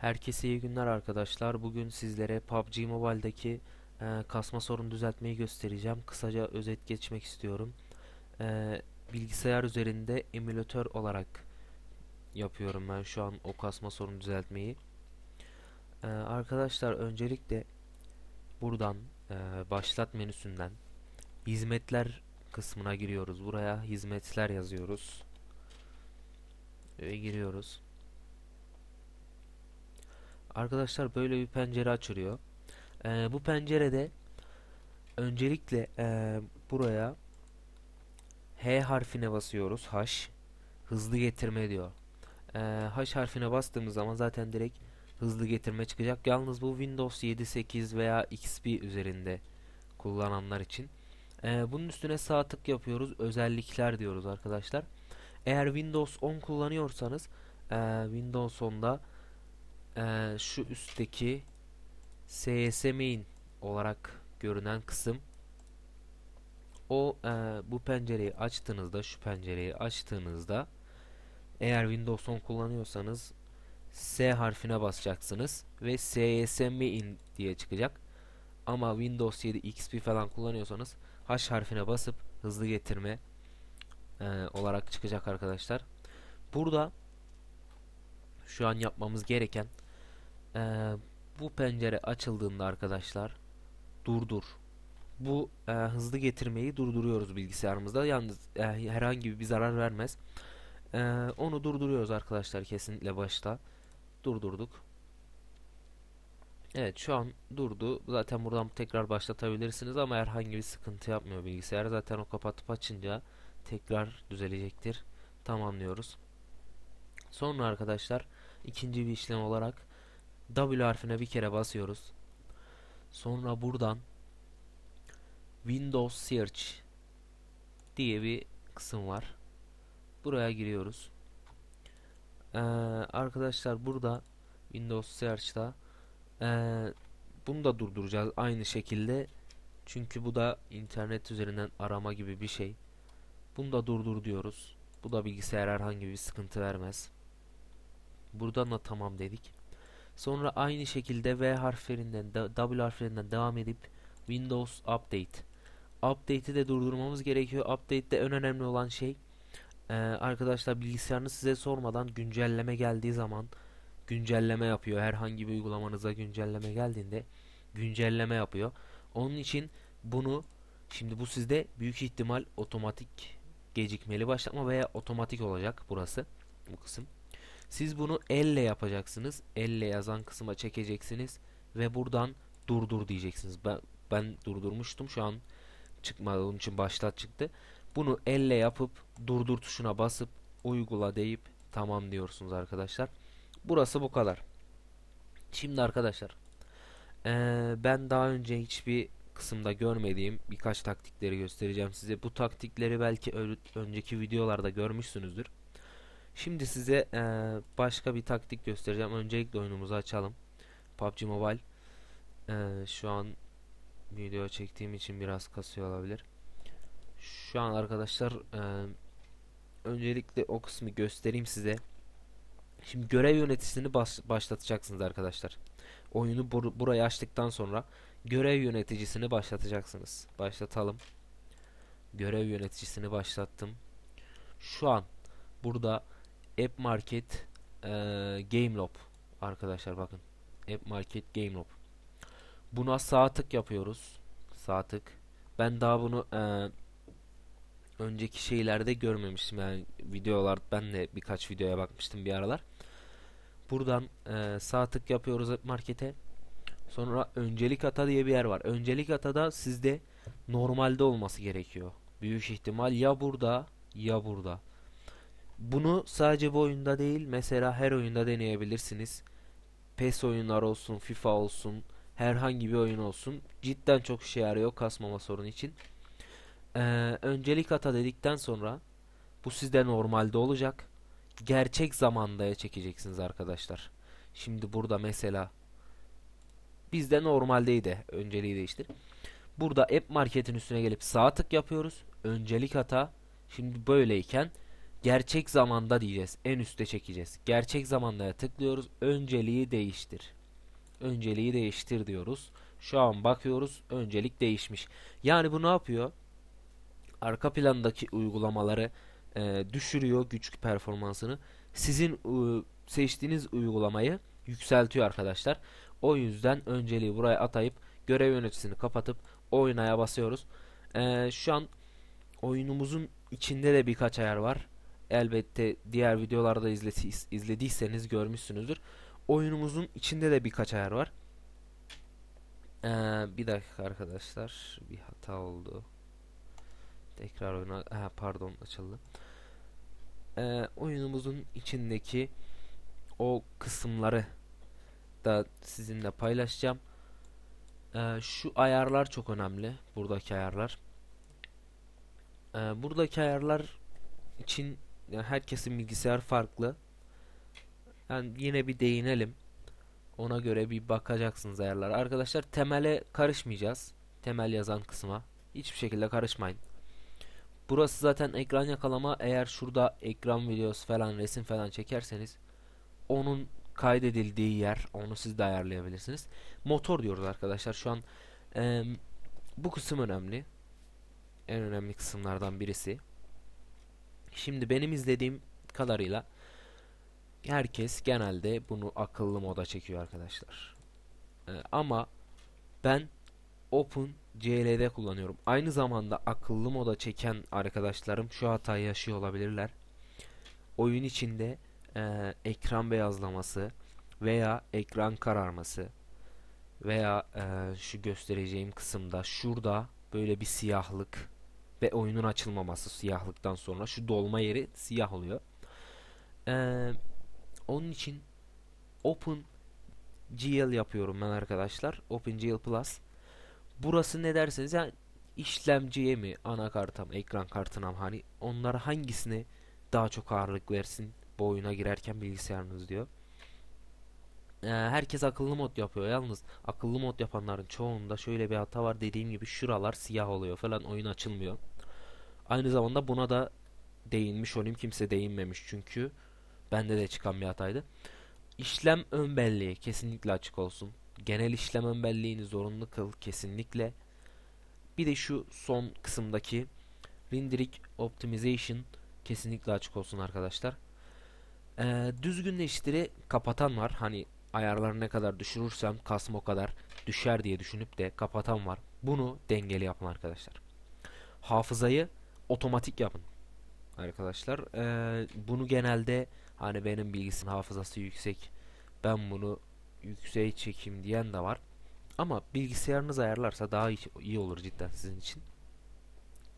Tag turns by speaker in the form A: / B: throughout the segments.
A: Herkese iyi günler arkadaşlar. Bugün sizlere PUBG Mobile'daki e, kasma sorunu düzeltmeyi göstereceğim. Kısaca özet geçmek istiyorum. E, bilgisayar üzerinde emülatör olarak yapıyorum ben şu an o kasma sorunu düzeltmeyi. E, arkadaşlar öncelikle buradan e, başlat menüsünden hizmetler kısmına giriyoruz. Buraya hizmetler yazıyoruz. Ve giriyoruz. Arkadaşlar böyle bir pencere açılıyor. Ee, bu pencerede öncelikle ee, buraya H harfine basıyoruz. H. Hızlı getirme diyor. Ee, H harfine bastığımız zaman zaten direkt hızlı getirme çıkacak. Yalnız bu Windows 7, 8 veya XP üzerinde kullananlar için. Ee, bunun üstüne sağ tık yapıyoruz. Özellikler diyoruz arkadaşlar. Eğer Windows 10 kullanıyorsanız ee, Windows 10'da ee, şu üstteki CS main olarak görünen kısım o e, bu pencereyi açtığınızda şu pencereyi açtığınızda eğer Windows 10 kullanıyorsanız S harfine basacaksınız ve CS main diye çıkacak. Ama Windows 7 XP falan kullanıyorsanız H harfine basıp hızlı getirme e, olarak çıkacak arkadaşlar. Burada şu an yapmamız gereken ee, bu pencere açıldığında arkadaşlar durdur. Bu e, hızlı getirmeyi durduruyoruz bilgisayarımızda. Yalnız e, herhangi bir zarar vermez. E, onu durduruyoruz arkadaşlar kesinlikle başta. Durdurduk. Evet şu an durdu. Zaten buradan tekrar başlatabilirsiniz ama herhangi bir sıkıntı yapmıyor bilgisayar. Zaten o kapatıp açınca tekrar düzelecektir. Tamamlıyoruz. Sonra arkadaşlar ikinci bir işlem olarak W harfine bir kere basıyoruz. Sonra buradan Windows Search diye bir kısım var. Buraya giriyoruz. Ee, arkadaşlar burada Windows Search'ta ee, bunu da durduracağız aynı şekilde. Çünkü bu da internet üzerinden arama gibi bir şey. Bunu da durdur diyoruz. Bu da bilgisayar herhangi bir sıkıntı vermez. Buradan da tamam dedik. Sonra aynı şekilde V harflerinden W harflerinden devam edip Windows Update. Update'i de durdurmamız gerekiyor. Update'de en önemli olan şey e, arkadaşlar bilgisayarınız size sormadan güncelleme geldiği zaman güncelleme yapıyor. Herhangi bir uygulamanıza güncelleme geldiğinde güncelleme yapıyor. Onun için bunu şimdi bu sizde büyük ihtimal otomatik gecikmeli başlatma veya otomatik olacak burası bu kısım. Siz bunu elle yapacaksınız. Elle yazan kısma çekeceksiniz ve buradan durdur diyeceksiniz. Ben, ben durdurmuştum. Şu an çıkmadı. Onun için başlat çıktı. Bunu elle yapıp durdur tuşuna basıp uygula deyip tamam diyorsunuz arkadaşlar. Burası bu kadar. Şimdi arkadaşlar ee, ben daha önce hiçbir kısımda görmediğim birkaç taktikleri göstereceğim size. Bu taktikleri belki önceki videolarda görmüşsünüzdür. Şimdi size e, başka bir taktik göstereceğim. Öncelikle oyunumuzu açalım. PUBG Mobile. E, şu an video çektiğim için biraz kasıyor olabilir. Şu an arkadaşlar e, öncelikle o kısmı göstereyim size. Şimdi görev yöneticisini baş, başlatacaksınız arkadaşlar. Oyunu bur buraya açtıktan sonra görev yöneticisini başlatacaksınız. Başlatalım. Görev yöneticisini başlattım. Şu an burada App Market e, Gamelob arkadaşlar bakın. App Market Gamelob. Buna sağ tık yapıyoruz. Sağ tık. Ben daha bunu e, önceki şeylerde görmemiştim. Yani videolar ben de birkaç videoya bakmıştım bir aralar. Buradan e, sağ tık yapıyoruz App Market'e. Sonra öncelik ata diye bir yer var. Öncelik atada sizde normalde olması gerekiyor. Büyük ihtimal ya burada ya burada. Bunu sadece bu oyunda değil mesela her oyunda deneyebilirsiniz. PES oyunlar olsun, FIFA olsun, herhangi bir oyun olsun. Cidden çok işe yarıyor kasmama sorun için. Ee, öncelik ata dedikten sonra bu sizde normalde olacak. Gerçek zamandaya çekeceksiniz arkadaşlar. Şimdi burada mesela bizde normaldeydi. Önceliği değiştir. Burada app marketin üstüne gelip sağ tık yapıyoruz. Öncelik hata. Şimdi böyleyken gerçek zamanda diyeceğiz. En üste çekeceğiz. Gerçek zamandaya tıklıyoruz. Önceliği değiştir. Önceliği değiştir diyoruz. Şu an bakıyoruz. Öncelik değişmiş. Yani bu ne yapıyor? Arka plandaki uygulamaları e, düşürüyor güç performansını. Sizin e, seçtiğiniz uygulamayı yükseltiyor arkadaşlar. O yüzden önceliği buraya atayıp görev yöneticisini kapatıp oynaya basıyoruz. E, şu an oyunumuzun içinde de birkaç ayar var. Elbette diğer videolarda izlediyseniz görmüşsünüzdür. Oyunumuzun içinde de birkaç ayar var. Ee, bir dakika arkadaşlar. Bir hata oldu. Tekrar oyuna... Ha, pardon açıldı. Ee, oyunumuzun içindeki o kısımları da sizinle paylaşacağım. Ee, şu ayarlar çok önemli. Buradaki ayarlar. Ee, buradaki ayarlar için yani herkesin bilgisayar farklı. Yani yine bir değinelim. Ona göre bir bakacaksınız ayarlara. Arkadaşlar temele karışmayacağız. Temel yazan kısma. Hiçbir şekilde karışmayın. Burası zaten ekran yakalama. Eğer şurada ekran videosu falan resim falan çekerseniz onun kaydedildiği yer onu siz de ayarlayabilirsiniz. Motor diyoruz arkadaşlar. Şu an e, bu kısım önemli. En önemli kısımlardan birisi. Şimdi benim izlediğim kadarıyla herkes genelde bunu akıllı moda çekiyor arkadaşlar. Ee, ama ben Open CL'de kullanıyorum. Aynı zamanda akıllı moda çeken arkadaşlarım şu hatayı yaşıyor olabilirler. Oyun içinde e, ekran beyazlaması veya ekran kararması veya e, şu göstereceğim kısımda şurada böyle bir siyahlık ve oyunun açılmaması siyahlıktan sonra şu dolma yeri siyah oluyor. Ee, onun için OpenGL yapıyorum ben arkadaşlar. OpenGL Plus. Burası ne derseniz yani işlemciye mi, anakarta mı, ekran kartına mı hani onlara hangisine daha çok ağırlık versin bu oyuna girerken bilgisayarınız diyor. Ee, herkes akıllı mod yapıyor. Yalnız akıllı mod yapanların çoğunda şöyle bir hata var. Dediğim gibi şuralar siyah oluyor falan oyun açılmıyor. Aynı zamanda buna da değinmiş olayım. Kimse değinmemiş çünkü bende de çıkan bir hataydı. İşlem ön belleği kesinlikle açık olsun. Genel işlem ön belleğini zorunlu kıl kesinlikle. Bir de şu son kısımdaki Rendering Optimization kesinlikle açık olsun arkadaşlar. Ee, düzgünleştiri kapatan var. Hani ayarları ne kadar düşürürsem kasma o kadar düşer diye düşünüp de kapatan var. Bunu dengeli yapın arkadaşlar. Hafızayı otomatik yapın arkadaşlar. Ee, bunu genelde hani benim bilgisayarın hafızası yüksek ben bunu yüksek çekeyim diyen de var. Ama bilgisayarınız ayarlarsa daha iyi, iyi olur cidden sizin için.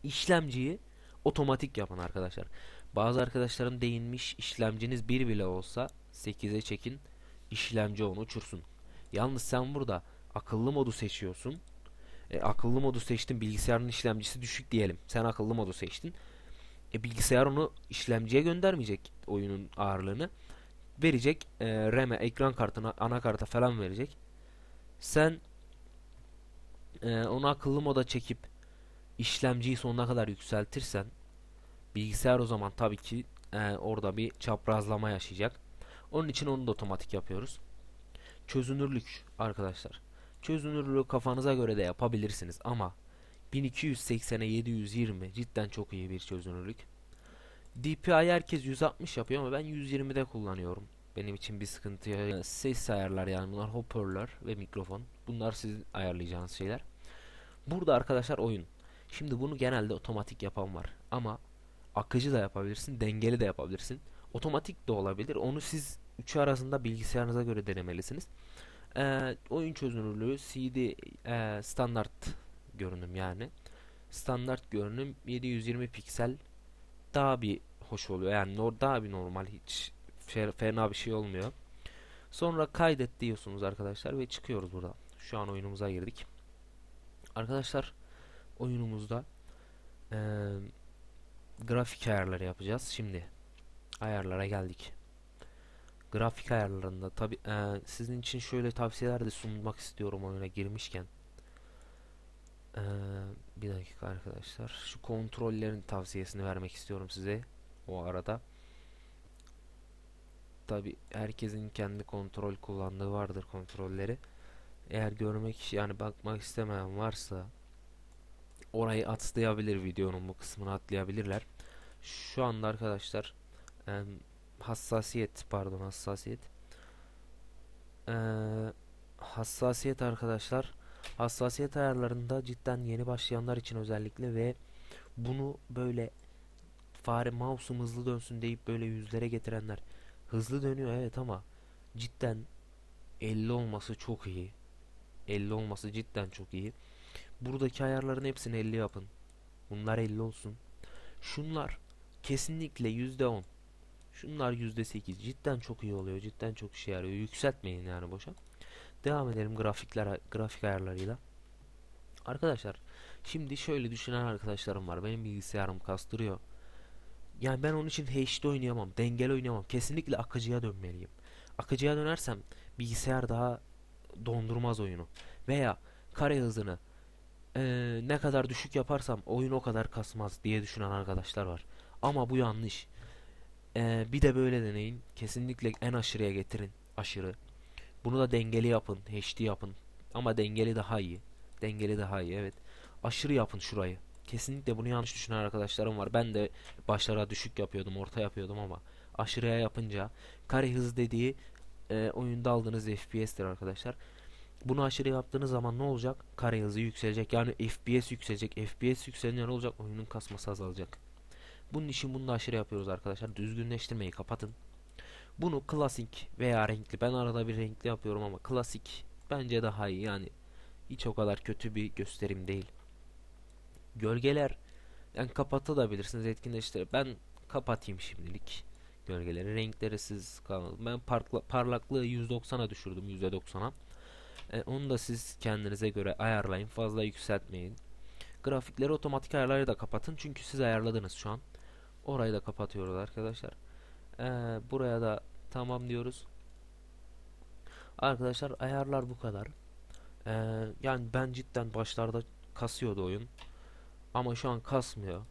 A: İşlemciyi otomatik yapın arkadaşlar. Bazı arkadaşlarım değinmiş işlemciniz bir bile olsa 8'e çekin işlemci onu uçursun. Yalnız sen burada akıllı modu seçiyorsun. E, akıllı modu seçtin bilgisayarın işlemcisi düşük diyelim. Sen akıllı modu seçtin. E, bilgisayar onu işlemciye göndermeyecek oyunun ağırlığını. Verecek e, RAM'e, ekran kartına, anakarta falan verecek. Sen e, onu akıllı moda çekip işlemciyi sonuna kadar yükseltirsen bilgisayar o zaman tabii ki e, orada bir çaprazlama yaşayacak. Onun için onu da otomatik yapıyoruz. Çözünürlük arkadaşlar. Çözünürlüğü kafanıza göre de yapabilirsiniz ama 1280'e 720 cidden çok iyi bir çözünürlük. DPI herkes 160 yapıyor ama ben 120'de kullanıyorum. Benim için bir sıkıntı yok. Ses ayarlar yani bunlar hoparlör ve mikrofon. Bunlar sizin ayarlayacağınız şeyler. Burada arkadaşlar oyun. Şimdi bunu genelde otomatik yapan var ama akıcı da yapabilirsin, dengeli de yapabilirsin. Otomatik de olabilir. Onu siz üçü arasında bilgisayarınıza göre denemelisiniz. Ee, oyun çözünürlüğü CD e, standart görünüm yani. Standart görünüm 720 piksel daha bir hoş oluyor. Yani daha bir normal hiç fena bir şey olmuyor. Sonra kaydet diyorsunuz arkadaşlar ve çıkıyoruz burada. Şu an oyunumuza girdik. Arkadaşlar oyunumuzda e, grafik ayarları yapacağız. Şimdi ayarlara geldik. Grafik ayarlarında tabi e, sizin için şöyle tavsiyeler de sunmak istiyorum oyuna girmişken. E, bir dakika arkadaşlar. Şu kontrollerin tavsiyesini vermek istiyorum size. o arada. Tabi herkesin kendi kontrol kullandığı vardır kontrolleri. Eğer görmek yani bakmak istemeyen varsa orayı atlayabilir videonun bu kısmını atlayabilirler. Şu anda arkadaşlar em, hassasiyet pardon hassasiyet. Eee, hassasiyet arkadaşlar. Hassasiyet ayarlarında cidden yeni başlayanlar için özellikle ve bunu böyle fare mouse'um hızlı dönsün deyip böyle yüzlere getirenler. Hızlı dönüyor evet ama cidden 50 olması çok iyi. 50 olması cidden çok iyi. Buradaki ayarların hepsini 50 yapın. Bunlar 50 olsun. Şunlar kesinlikle %10 Şunlar %8 cidden çok iyi oluyor. Cidden çok işe yarıyor. Yükseltmeyin yani boşa. Devam edelim grafikler grafik ayarlarıyla. Arkadaşlar şimdi şöyle düşünen arkadaşlarım var. Benim bilgisayarım kastırıyor. Yani ben onun için HD oynayamam. Dengeli oynayamam. Kesinlikle akıcıya dönmeliyim. Akıcıya dönersem bilgisayar daha dondurmaz oyunu. Veya kare hızını eee, ne kadar düşük yaparsam oyun o kadar kasmaz diye düşünen arkadaşlar var. Ama bu yanlış. Ee, bir de böyle deneyin. Kesinlikle en aşırıya getirin. Aşırı. Bunu da dengeli yapın. HD yapın. Ama dengeli daha iyi. Dengeli daha iyi evet. Aşırı yapın şurayı. Kesinlikle bunu yanlış düşünen arkadaşlarım var. Ben de başlara düşük yapıyordum. Orta yapıyordum ama aşırıya yapınca kare hız dediği e, oyunda aldığınız FPS'tir arkadaşlar. Bunu aşırı yaptığınız zaman ne olacak? Kare hızı yükselecek. Yani FPS yükselecek. FPS yükselince ne olacak? Oyunun kasması azalacak. Bunun için bunu da aşırı yapıyoruz arkadaşlar. Düzgünleştirmeyi kapatın. Bunu klasik veya renkli. Ben arada bir renkli yapıyorum ama klasik bence daha iyi. Yani hiç o kadar kötü bir gösterim değil. Gölgeler yani kapatabilirsiniz etkinleştir. Ben kapatayım şimdilik gölgeleri. Renkleri siz kalın. Ben parkla, parlaklığı %90'a düşürdüm %90'a. E, onu da siz kendinize göre ayarlayın. Fazla yükseltmeyin. Grafikleri otomatik ayarları da kapatın. Çünkü siz ayarladınız şu an. Orayı da kapatıyoruz arkadaşlar. Ee, buraya da tamam diyoruz. Arkadaşlar ayarlar bu kadar. Ee, yani ben cidden başlarda kasıyordu oyun. Ama şu an kasmıyor.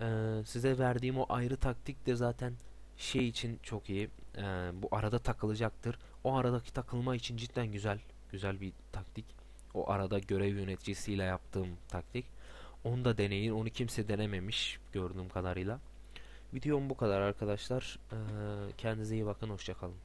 A: Ee, size verdiğim o ayrı taktik de zaten şey için çok iyi. Ee, bu arada takılacaktır. O aradaki takılma için cidden güzel. Güzel bir taktik. O arada görev yöneticisiyle yaptığım taktik. Onu da deneyin. Onu kimse denememiş gördüğüm kadarıyla. Videom bu kadar arkadaşlar. Ee, kendinize iyi bakın. Hoşça kalın.